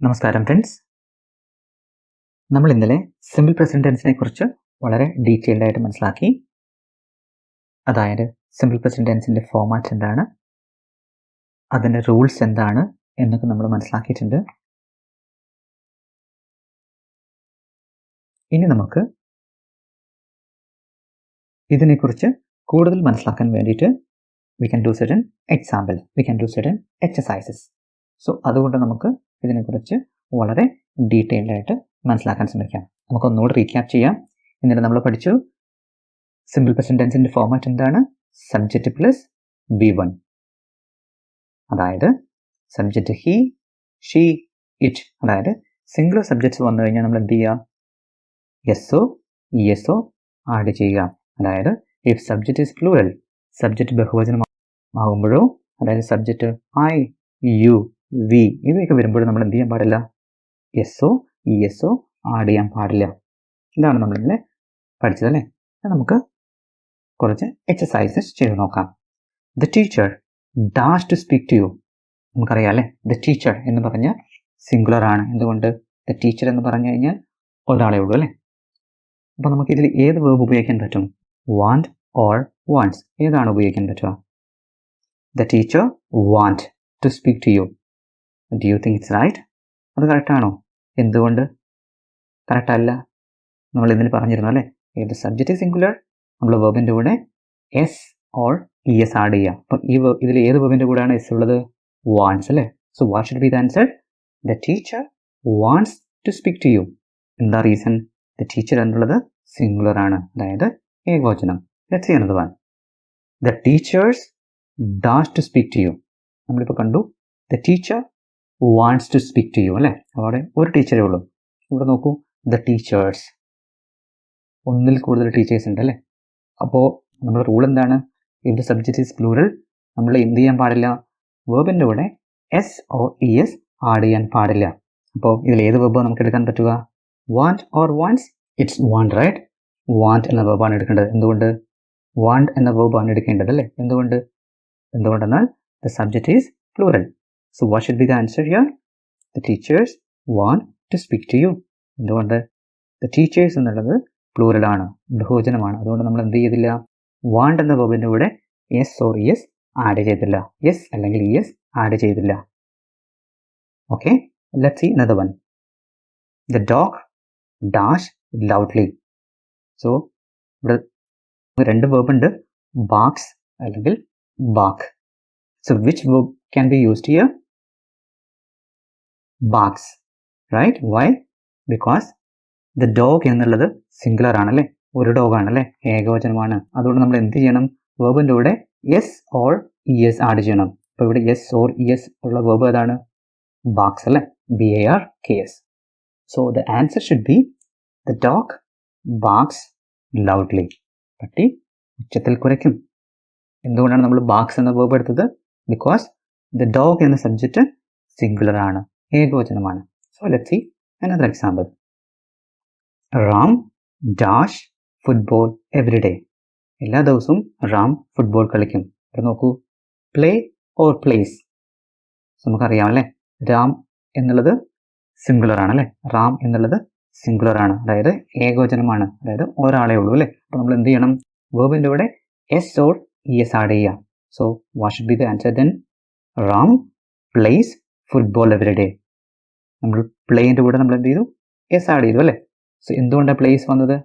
നമസ്കാരം ഫ്രണ്ട്സ് നമ്മൾ ഇന്നലെ സിമ്പിൾ പ്രസിഡൻസിനെ കുറിച്ച് വളരെ ഡീറ്റെയിൽഡ് ആയിട്ട് മനസ്സിലാക്കി. അതായത് സിമ്പിൾ പ്രസിഡൻസിന്റെ ഫോമാറ്റ് എന്താണ് അതിന്റെ റൂൾസ് എന്താണ് എന്നൊക്കെ നമ്മൾ മനസ്സിലാക്കിയിട്ടുണ്ട്. ഇനി നമുക്ക് ഇതിനെക്കുറിച്ച് കൂടുതൽ മനസ്സിലാക്കാൻ വേണ്ടിയിട്ട് we can do certain example we can do certain exercises so അതുകൊണ്ട് നമുക്ക് ഇതിനെക്കുറിച്ച് വളരെ ഡീറ്റെയിൽഡ് ആയിട്ട് മനസ്സിലാക്കാൻ ശ്രമിക്കാം. നമുക്ക് ഒന്നുകൂടി റീക്യാപ്പ് ചെയ്യാം. ഇന്നലെ നമ്മൾ പഠിച്ചു. സിമ്പിൾ പ്രസന്റ് ഫോമാറ്റ് എന്താണ്? സബ്ജക്റ്റ് പ്ലസ് ബി വൺ അതായത് സബ്ജക്റ്റ് ഹി ഷീ ഇറ്റ് അതായത് സിംഗിൾ സബ്ജക്ട്സ് വന്നു കഴിഞ്ഞാൽ നമ്മൾ എന്ത് ചെയ്യുക എസ്ഒ ഇ എസ്ഒ ആഡ് ചെയ്യുക. അതായത് if subject is plural subject ബഹുവചനം ആകുമ്പോഴോ അതായത് സബ്ജക്റ്റ് ഐ യു വി ഇവയൊക്കെ വരുമ്പോൾ നമ്മൾ എന്ത് ചെയ്യാൻ പാടില്ല? എസ്ഒ ഇ എസ്ഒ ആഡ് ചെയ്യാൻ പാടില്ല. ഇതാണ് നമ്മൾ ഇന്നലെ പഠിച്ചത് അല്ലേ? നമുക്ക് കുറച്ച് എക്സസൈസസ് ചെയ്ത് നോക്കാം. The teacher dash to speak to you നമുക്കറിയാം അല്ലേ? ദ ടീച്ചർ എന്ന് പറഞ്ഞാൽ സിംഗുലർ ആണ്. എന്തുകൊണ്ട്? ദ ടീച്ചർ എന്ന് പറഞ്ഞു കഴിഞ്ഞാൽ ഒരാളെ ഉള്ളൂ അല്ലേ? അപ്പോൾ നമുക്ക് ഇതിൽ ഏത് വേർബ് ഉപയോഗിക്കാൻ പറ്റും? വാണ്ട് ഓർ വാണ്ട്സ് ഏതാണ് ഉപയോഗിക്കാൻ പറ്റുക? The teacher want to speak to you do you think it's right അത് കറക്റ്റാണോ എന്തുകൊണ്ട്? കറക്റ്റല്ല നമ്മൾ ഇതിൽ പറഞ്ഞിരുന്നു അല്ലേ? ഏത് സബ്ജക്റ്റ് സിംഗുലർ നമ്മൾ വെബിന്റെ കൂടെ S or E S add ചെയ്യുക. അപ്പം ഈ ഇതിൽ ഏത് വെബിന്റെ കൂടെയാണ് എസ് ഉള്ളത്? വാൻസ് അല്ലേ? So what should be the answer the teacher wants to speak to you എന്താ റീസൺ ദ ടീച്ചർ എന്നുള്ളത് സിംഗുലർ ആണ്. അതായത് ഏകവചനം. ലെറ്റ്സ് ചെയ്യുന്നത് one the teachers dash to speak to you നമ്മളിപ്പോൾ കണ്ടു. The teacher wants to speak to you അല്ലേ? അവിടെ ഒരു ടീച്ചറേ ഉള്ളൂ. ഇവിടെ നോക്കൂ ദ ടീച്ചേഴ്സ് ഒന്നിൽ കൂടുതൽ ടീച്ചേഴ്സ് ഉണ്ട് അല്ലേ? അപ്പോൾ നമ്മുടെ റൂൾ എന്താണ്? ദ സബ്ജക്റ്റ് ഈസ് പ്ലൂറൽ നമ്മൾ എന്ത് ചെയ്യാൻ പാടില്ല? വേബിന്റെ കൂടെ S or E S add ചെയ്യാൻ പാടില്ല. അപ്പോൾ ഇതിൽ ഏത് വെബ് നമുക്ക് എടുക്കാൻ പറ്റുക? Want or wants it's want right want എന്ന വെബാണ് എടുക്കേണ്ടത്. എന്തുകൊണ്ട്? വാണ്ട് എന്ന വെബാണ് എടുക്കേണ്ടത് അല്ലേ? എന്തുകൊണ്ട്? എന്തുകൊണ്ടെന്നാൽ the subject is plural so what should be the answer here the teachers want to speak to you എന്തുകൊണ്ട്? ദ ടീച്ചേഴ്സ് എന്നുള്ളത് പ്ലൂറലാണ് ബഹുവചനമാണ് അതുകൊണ്ട് നമ്മൾ എന്ത് ചെയ്തില്ല? വാണ്ട് എന്ന വെബിന്റെ കൂടെ എസ് ഓർ എസ് ആഡ് ചെയ്തില്ല. എസ് അല്ലെങ്കിൽ എസ് ആഡ് ചെയ്തില്ല. Okay let see another one the dog dash loudly so ഇവിടെ രണ്ട് വേർബ് ഉണ്ട്. ബാക്സ് അല്ലെങ്കിൽ bark so which verb can be used here barks right why because the dog എന്നുള്ളത് singular ആണല്ലേ? ഒരു ഡോഗ് ആണല്ലേ? ഏകവചനമാണ്. അതുകൊണ്ട് നമ്മൾ എന്ത് ചെയ്യണം? വേബിന്റെ കൂടെ S or E S add ചെയ്യണം. അപ്പോൾ ഇവിടെ എസ് ഓർ ഇ എസ് ഉള്ള വേർബ് ഏതാണ്? ബാക്സ് അല്ലേ? B A R K S so the answer should be the dog barks loudly പട്ടി ഉച്ചത്തിൽ കുരയ്ക്കും. എന്തുകൊണ്ടാണ് നമ്മൾ ബാക്സ് എന്ന വേർബ് എടുത്തത്? ബിക്കോസ് ദ ഡോഗ് എന്ന സബ്ജക്റ്റ് സിംഗുലർ ആണ്. ഏകവചനമാണ്. So let see another example Ram dash football every day എല്ലാ ദിവസവും റാം ഫുട്ബോൾ കളിക്കും. ഇവിടെ നോക്കൂ. പ്ലേ ഓർ പ്ലേസ് നമുക്കറിയാം അല്ലേ രാം എന്നുള്ളത് സിംഗുലർ ആണ് അല്ലേ റാം എന്നുള്ളത് സിംഗുലർ ആണ്. അതായത് ഏകവചനമാണ്. അതായത് ഒരാളെ ഉള്ളൂ അല്ലേ? അപ്പോൾ നമ്മൾ എന്ത് ചെയ്യണം? വേർബിന്റെ കൂടെ S or E S add ചെയ്യാം so what should be the answer then Ram plays football every day നമ്മൾ പ്ലെയിന്റെ കൂടെ നമ്മൾ എന്ത് ചെയ്തു? എസ് ആഡ് ചെയ്തു അല്ലേ? സോ എന്തുകൊണ്ടാണ് പ്ലേസ് വന്നത്?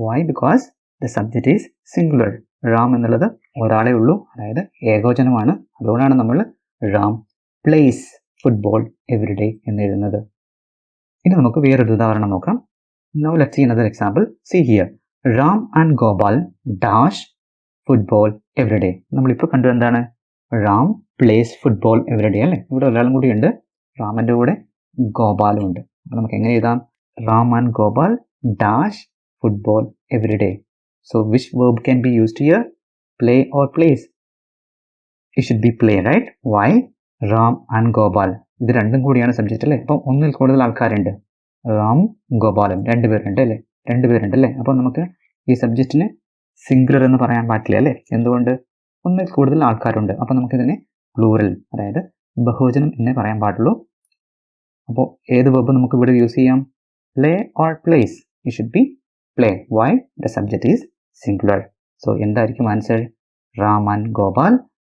Why because the subject is singular Ram എന്നുള്ളത് ഒരാളെ ഉള്ളൂ. അതായത് ഏകോചനമാണ്. അതുകൊണ്ടാണ് നമ്മൾ Ram plays football every day എന്ന് എഴുതുന്നത്. ഇനി നമുക്ക് വേറൊരു ഉദാഹരണം നോക്കാം. No let see another example see here Ram and Gopal dash football every day നമ്മളിപ്പോൾ കണ്ടു എന്താണ്? Ram plays football every day അല്ലേ? ഇവിടെ ഒരാളും കൂടി ഉണ്ട്. റാമിന്റെ കൂടെ ഗോപാലും ഉണ്ട് അപ്പോൾ നമുക്ക് എങ്ങനെ എഴുതാം? Ram and Gopal dash football every day. So which verb can be used here play or plays it should be play right why Ram and Gopal. ഇത് രണ്ടും കൂടിയാണ് സബ്ജക്റ്റ് അല്ലേ? അപ്പം ഒന്നിൽ കൂടുതൽ ആൾക്കാരുണ്ട്. റാം ഗോപാലും രണ്ടുപേരുണ്ട് അല്ലേ? രണ്ടുപേരുണ്ട് അല്ലേ? അപ്പോൾ നമുക്ക് ഈ സബ്ജക്റ്റിന് സിംഗുലർ എന്ന് പറയാൻ പറ്റില്ല അല്ലേ? എന്തുകൊണ്ട്? ഒന്നിൽ കൂടുതൽ ആൾക്കാരുണ്ട്. അപ്പോൾ നമുക്കിതിനെ പ്ലൂറൽ അതായത് ബഹുവചനം എന്നേ പറയാൻ പാടുള്ളൂ. അപ്പോൾ ഏത് വെബ് നമുക്ക് ഇവിടെ യൂസ് ചെയ്യാം? Play or plays you should be play why the subject is singular so എന്തായിരിക്കും answer Ram and Gopal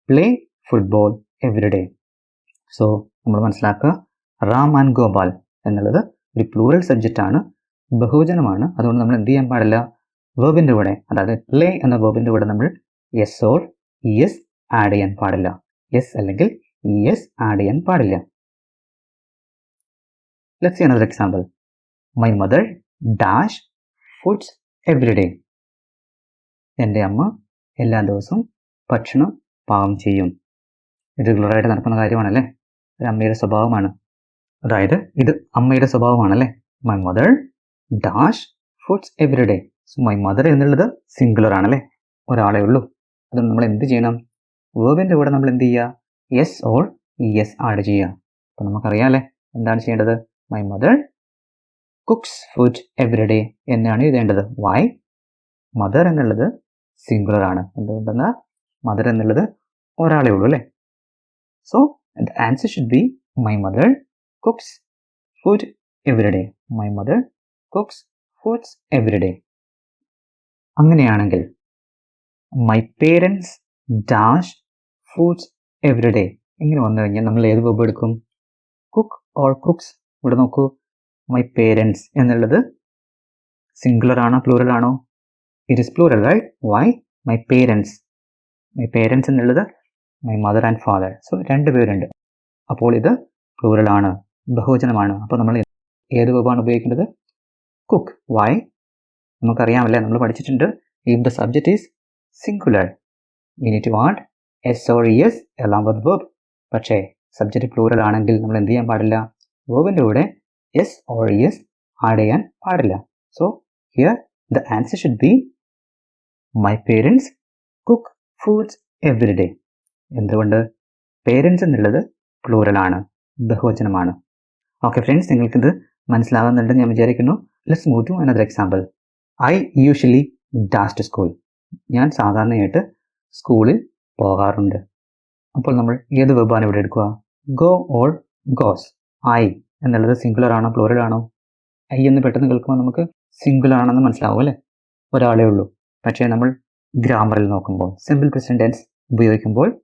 play football everyday so നമ്മൾ മനസ്സിലാക്കുക. റാം ആൻഡ് ഗോപാൽ എന്നുള്ളത് ഒരു പ്ലൂറൽ സബ്ജക്റ്റ് ആണ്. ബഹുവചനമാണ് അതുകൊണ്ട് നമ്മൾ എന്ത് ചെയ്യാൻ പാടില്ല? വേബിന്റെ കൂടെ അതായത് പ്ലേ എന്ന വേബിന്റെ കൂടെ നമ്മൾ S or E S add ചെയ്യാൻ പാടില്ല. എസ് അല്ലെങ്കിൽ ഇ എസ് ആഡ് ചെയ്യാൻ പാടില്ല. Let's see another example. My mother dash foods every day. എന്റെ അമ്മ എല്ലാ ദിവസവും ഭക്ഷണം പാകം ചെയ്യും. ഇത് റെഗുലറായിട്ട് നടക്കുന്ന കാര്യമാണല്ലേ? ഒരു അമ്മയുടെ സ്വഭാവമാണ്. അതായത് ഇത് അമ്മയുടെ സ്വഭാവമാണല്ലേ? My mother dash foods every day so my mother എന്നുള്ളത് സിംഗുലർ ആണല്ലേ? ഒരാളെ ഉള്ളൂ. അതുകൊണ്ട് നമ്മൾ എന്ത് ചെയ്യണം? വേർബിന്റെ കൂടെ നമ്മൾ എന്ത് ചെയ്യുക? യെസ് ഓൾ യെസ് ആഡ് ചെയ്യുക. അപ്പോൾ നമുക്കറിയാമല്ലേ എന്താണ് ചെയ്യേണ്ടത്? My mother cooks food every day എന്നാണ് എഴുതേണ്ടത്. വൈ മദർ എന്നുള്ളത് സിംഗുലർ ആണ്. എന്തുകൊണ്ടെന്നാൽ മദർ എന്നുള്ളത് ഒരാളെ ഉള്ളൂ അല്ലേ? So the answer should be my mother cooks food every day my mother cooks foods every day അങ്ങനെയാണെങ്കിൽ my parents dash foods every day ഇങ്ങനെ വന്നു കഴിഞ്ഞാൽ നമ്മൾ ഏത് വെബ് എടുക്കും? കുക്ക് ഓർ കുക്സ് ഇവിടെ നോക്കൂ. മൈ പേരൻസ് എന്നുള്ളത് സിംഗുലർ ആണോ പ്ലൂറൽ ആണോ? It is plural right why my parents my parents എന്നുള്ളത് my mother and father so രണ്ട് പേരുണ്ട്. അപ്പോൾ ഇത് പ്ലൂറൽ ആണ് ബഹുവചനമാണ്. അപ്പോൾ നമ്മൾ ഏത് വെബാണ് ഉപയോഗിക്കേണ്ടത്? കുക്ക് വൈ നമുക്കറിയാമല്ലേ നമ്മൾ പഠിച്ചിട്ടുണ്ട്. If the subject is singular we need to want S or S എല്ലാം വെബ് പക്ഷേ സബ്ജക്റ്റ് പ്ലൂറൽ ആണെങ്കിൽ നമ്മൾ എന്ത് ചെയ്യാൻ പാടില്ല? വേബിന്റെ കൂടെ എസ് ഓർ എസ് ആഡ് ചെയ്യാൻ പാടില്ല. So here the answer should be my parents cook foods every day എന്തുകൊണ്ട്? പേരൻസ് എന്നുള്ളത് പ്ലൂറലാണ് ബഹുവചനമാണ്. ഓക്കെ ഫ്രണ്ട്സ് നിങ്ങൾക്കിത് മനസ്സിലാകുന്നുണ്ടെന്ന് ഞാൻ വിചാരിക്കുന്നു. Let's move to another example I usually dash to school ഞാൻ സാധാരണയായിട്ട് സ്കൂളിൽ പോകാറുണ്ട്. അപ്പോൾ നമ്മൾ ഏത് വെബാണ് ഇവിടെ എടുക്കുക? ഗോ ഓൾ ഗോസ് ഐ എന്നുള്ളത് സിംഗുലർ ആണോ പ്ലൂറൽ ആണോ? ഐ എന്ന് പെട്ടെന്ന് കേൾക്കുമ്പോൾ നമുക്ക് സിംഗുലർ ആണെന്ന് മനസ്സിലാവും അല്ലേ? ഒരാളേ ഉള്ളൂ. പക്ഷേ നമ്മൾ ഗ്രാമറിൽ നോക്കുമ്പോൾ സിമ്പിൾ പ്രസന്റ് ടെൻസ് ഉപയോഗിക്കുമ്പോൾ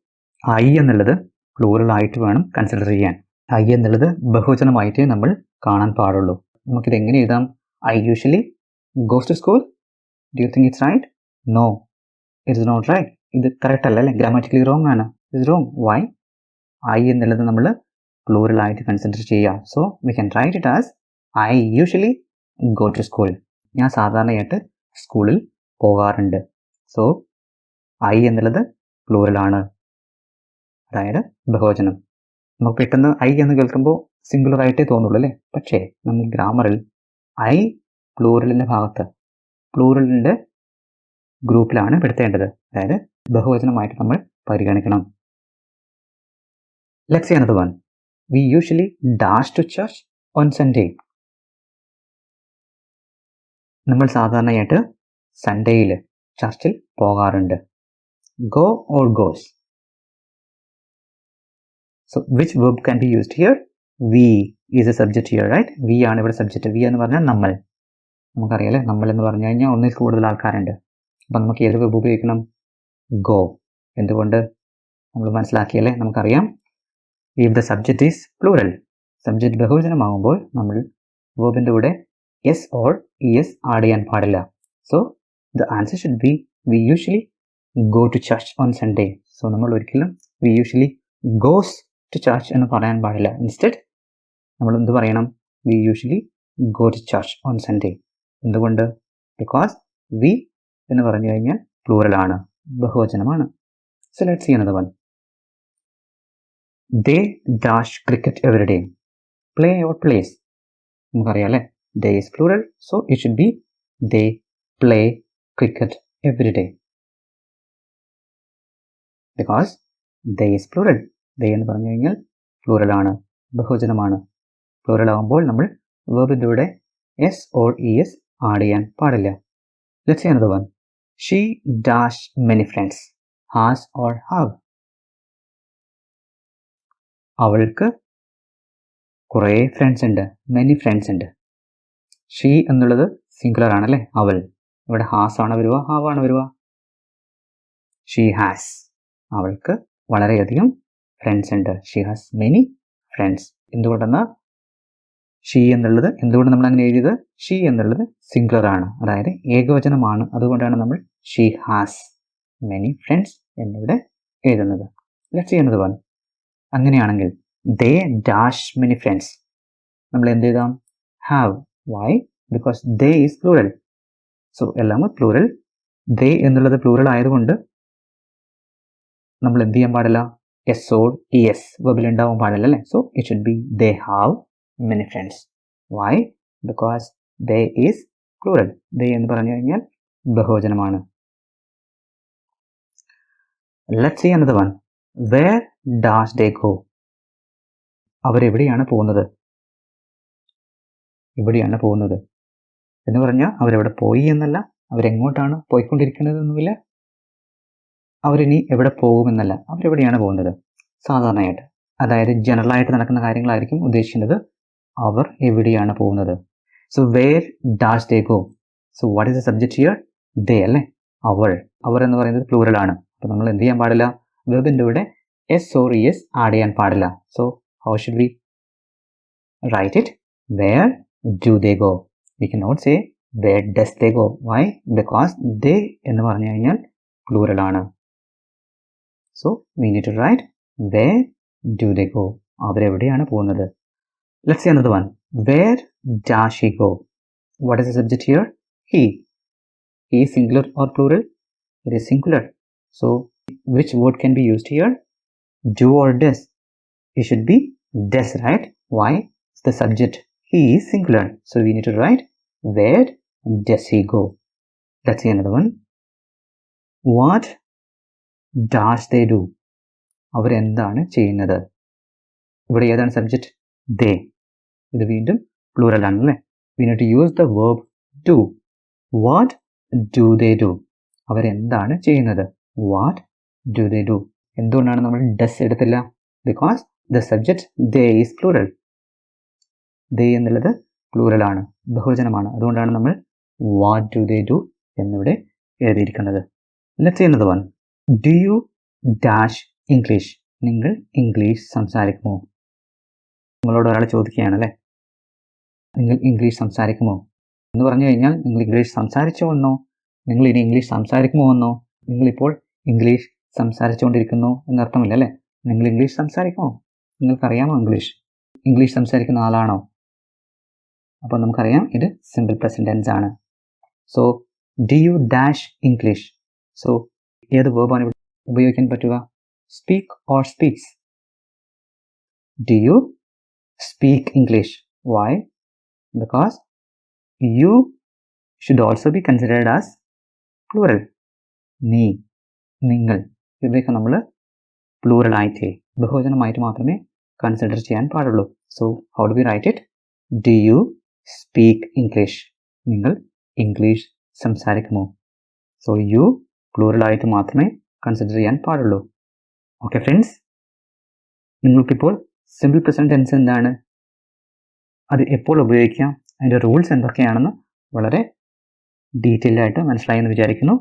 ഐ എന്നുള്ളത് പ്ലൂറൽ ആയിട്ട് വേണം കൺസിഡർ ചെയ്യാൻ. ഐ എന്നുള്ളത് ബഹുവചനമായിട്ടേ നമ്മൾ കാണാൻ പാടുള്ളൂ. നമുക്കിത് എങ്ങനെ എഴുതാം? I usually goes to school do you think it's right no it's not right ഇത് കറക്റ്റ് അല്ല അല്ലേ? ഗ്രാമാറ്റിക്കലി റോങ് ആണ്. ഇറ്റ്സ് റോങ് വൈ ഐ എന്നുള്ളത് നമ്മൾ പ്ലൂറൽ ആയിട്ട് കൺസിഡർ ചെയ്യുക. So we can write it as I usually go to school ഞാൻ സാധാരണയായിട്ട് സ്കൂളിൽ പോകാറുണ്ട്. സോ ഐ എന്നുള്ളത് പ്ലൂറലാണ് അതായത് ബഹുവചനം. നമുക്ക് പെട്ടെന്ന് ഐ എന്ന് കേൾക്കുമ്പോൾ സിംഗുലർ ആയിട്ടേ തോന്നുള്ളൂ അല്ലേ? പക്ഷേ നമ്മൾ ഗ്രാമറിൽ ഐ പ്ലൂറലിന്റെ ഭാഗത്ത് പ്ലൂറലിന്റെ ഗ്രൂപ്പിലാണ് പെടുത്തേണ്ടത്. അതായത് ബഹുവചനമായിട്ട് നമ്മൾ പരിഗണിക്കണം. Let's another one we usually dash to church on Sunday. നമ്മൾ സാധാരണയായിട്ട് സൺഡേയിൽ ചർച്ചിൽ പോകാറുണ്ട്. Go or goes so which verb can be used here we is a subject here right we ആണ് ഇവിടെ സബ്ജക്റ്റ് വി എന്ന് പറഞ്ഞാൽ നമ്മൾ. നമുക്കറിയാലേ നമ്മൾ എന്ന് പറഞ്ഞു കഴിഞ്ഞാൽ ഒന്നിൽ കൂടുതൽ ആൾക്കാരുണ്ട്. അപ്പം നമുക്ക് ഏത് വെബ് ഉപയോഗിക്കണം? ഗോ എന്തുകൊണ്ട്? നമ്മൾ മനസ്സിലാക്കിയല്ലേ നമുക്കറിയാം. If the subject is plural subject ബഹുവചനമാകുമ്പോൾ നമ്മൾ വേബിന്റെ കൂടെ S or E S add ചെയ്യാൻ പാടില്ല. So the answer should be we usually go to church on Sunday so നമ്മൾ ഒരിക്കലും we usually goes to church എന്ന് പറയാൻ പാടില്ല. ഇൻസ്റ്റെഡ് നമ്മൾ എന്ത് പറയണം? We usually go to church on Sunday എന്തുകൊണ്ട്? ബിക്കോസ് വി എന്ന് പറഞ്ഞു കഴിഞ്ഞാൽ പ്ലൂറലാണ് ബഹുവചനമാണ്. So let see another one they dash cricket every play or plays നമുക്കറിയാം അല്ലേ they is plural so it should be they play cricket every day because they is plural. They എന്ന് പറഞ്ഞു കഴിഞ്ഞാൽ പ്ലൂറലാണ് ബഹുജനമാണ്. പ്ലൂറലാകുമ്പോൾ നമ്മൾ വേർബിന്റെ കൂടെ S or E S add ചെയ്യാൻ പാടില്ല. Let's another one she dash many friends has or have അവൾക്ക് കുറേ ഫ്രണ്ട്സ് ഉണ്ട് മെനി ഫ്രണ്ട്സ് ഉണ്ട്. ഷീ എന്നുള്ളത് സിംഗുലർ ആണല്ലേ? അവൾ. ഇവിടെ ഹാസ് ആണ് വരുക ആണ് വരിക. ഷീ ഹാസ് അവൾക്ക് വളരെയധികം ഫ്രണ്ട്സ് ഉണ്ട്. ഷീ ഹാസ് മെനി ഫ്രണ്ട്സ് എന്തുകൊണ്ടെന്ന് ഷീ എന്നുള്ളത് എന്തുകൊണ്ട് നമ്മൾ അങ്ങനെ എഴുതിയത്? ഷീ എന്നുള്ളത് സിംഗുലർ ആണ്. അതായത് ഏകവചനമാണ്. അതുകൊണ്ടാണ് നമ്മൾ ഷീ ഹാസ് മെനി ഫ്രണ്ട്സ് എന്നിവിടെ എഴുതുന്നത്. ലെറ്റ് ചെയ്യുന്നത് വൺ അങ്ങനെയാണെങ്കിൽ ദേ ഡാഷ് മെനി ഫ്രണ്ട്സ് നമ്മൾ എന്ത് ചെയ്താം have why because they is plural so എല്ലാം പ്ലൂറൽ ദേ എന്നുള്ളത് പ്ലൂറൽ ആയതുകൊണ്ട് നമ്മൾ എന്ത് ചെയ്യാൻ പാടില്ല? എസ് ഓ ഇ എസ് വെബിൽ ഉണ്ടാവാൻ പാടില്ല അല്ലേ? So it should be they have many friends why because they is plural they എന്ന് പറഞ്ഞു കഴിഞ്ഞാൽ ബഹുവചനമാണ്. ലെറ്റ് സി എന്നത് വൺ വേർ ഡാഷ് ഗോ അവരെവിടെയാണ് പോകുന്നത്? ഇവിടെയാണ് പോകുന്നത്. എന്ന് പറഞ്ഞാൽ അവരെവിടെ പോയി എന്നല്ല അവരെങ്ങോട്ടാണ് പോയിക്കൊണ്ടിരിക്കുന്നതെന്നുമില്ല. അവരിനി എവിടെ പോകുമെന്നല്ല അവരെവിടെയാണ് പോകുന്നത്? സാധാരണയായിട്ട് അതായത് ജനറലായിട്ട് നടക്കുന്ന കാര്യങ്ങളായിരിക്കും ഉദ്ദേശിക്കുന്നത് അവർ എവിടെയാണ് പോകുന്നത്. So where dash they go so what is the subject here they അല്ലേ? അവൾ അവർ എന്ന് പറയുന്നത് പ്ലൂറൽ ആണ്. അപ്പോൾ നമ്മൾ എന്ത് ചെയ്യാൻ പാടില്ല? വെബിന്റെ കൂടെ s or e s add ചെയ്യാൻ പാടില്ല so how should we write it where do they go we can not say where does they go why because they എന്ന് പറഞ്ഞു കഴിഞ്ഞാൽ പ്ലൂറൽ ആണ്. So we need to write where do they go അവരെവിടെയാണ് പോകുന്നത്? Let's see another one where dash he go what is the subject here he he is singular or plural? It is singular. So which word can be used here? do or does it should be does right why it's the subject he is singular so we need to write where does he go let's see another one what does they do അവരെന്താണ് ചെയ്യുന്നത് ഇവിടെ ഏതാണ് subject ദേ ഇത് വീണ്ടും plural ആണല്ലേ we need to use the verb do what do they do അവരെന്താണ് ചെയ്യുന്നത് what do they do എന്തുകൊണ്ടാണ് നമ്മൾ ഡസ് എടുത്തില്ല? Because the subject they is plural they എന്നുള്ളത് പ്ലൂറൽ ആണ് ബഹുവചനമാണ്. അതുകൊണ്ടാണ് നമ്മൾ വാട്ട് ഡു ദേ ഡു എന്നിവിടെ എഴുതിയിരിക്കുന്നത്. ലെറ്റ് ചെയ്യുന്നത് one do you dash English നിങ്ങൾ ഇംഗ്ലീഷ് സംസാരിക്കുമോ? നിങ്ങളോട് ഒരാൾ ചോദിക്കുകയാണല്ലേ നിങ്ങൾ ഇംഗ്ലീഷ് സംസാരിക്കുമോ? എന്ന് പറഞ്ഞു കഴിഞ്ഞാൽ നിങ്ങൾ ഇംഗ്ലീഷ് സംസാരിച്ചോ എന്നോ? നിങ്ങൾ ഇനി ഇംഗ്ലീഷ് സംസാരിക്കുമോ എന്നോ? നിങ്ങളിപ്പോൾ ഇംഗ്ലീഷ് സംസാരിച്ചുകൊണ്ടിരിക്കുന്നു എന്നർത്ഥമില്ല അല്ലേ? നിങ്ങൾ ഇംഗ്ലീഷ് സംസാരിക്കുമോ നിങ്ങൾക്കറിയാമോ ഇംഗ്ലീഷ്? ഇംഗ്ലീഷ് സംസാരിക്കുന്ന ആളാണോ? അപ്പോൾ നമുക്കറിയാം ഇത് സിമ്പിൾ പ്രസന്റൻസ് ആണ്. So do you dash English so ഏത് വേർബാണ് ഇവിടെ ഉപയോഗിക്കാൻ പറ്റുക? Speak or speaks do you speak English why because you should also be considered as plural നീ നിങ്ങൾ. ഇതൊക്കെ നമ്മൾ പ്ലൂറൽ ആയിട്ട് ബഹുവചനമായിട്ട് മാത്രമേ കൺസിഡർ ചെയ്യാൻ പാടുള്ളൂ. So how do we write it do you speak English നിങ്ങൾ ഇംഗ്ലീഷ് സംസാരിക്കുമോ? സോ യു പ്ലൂറൽ ആയിട്ട് മാത്രമേ കൺസിഡർ ചെയ്യാൻ പാടുള്ളൂ. ഓക്കെ ഫ്രണ്ട്സ് നിങ്ങൾക്കിപ്പോൾ സിമ്പിൾ പ്രസന്റ് ടെൻസ് എന്താണ്? അത് എപ്പോൾ ഉപയോഗിക്കാം? അതിന്റെ റൂൾസ് എന്തൊക്കെയാണെന്ന് വളരെ ഡീറ്റെയിൽഡായിട്ട് മനസ്സിലായി എന്ന് വിചാരിക്കുന്നു.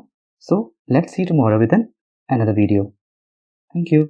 So let see tomorrow with another video thank you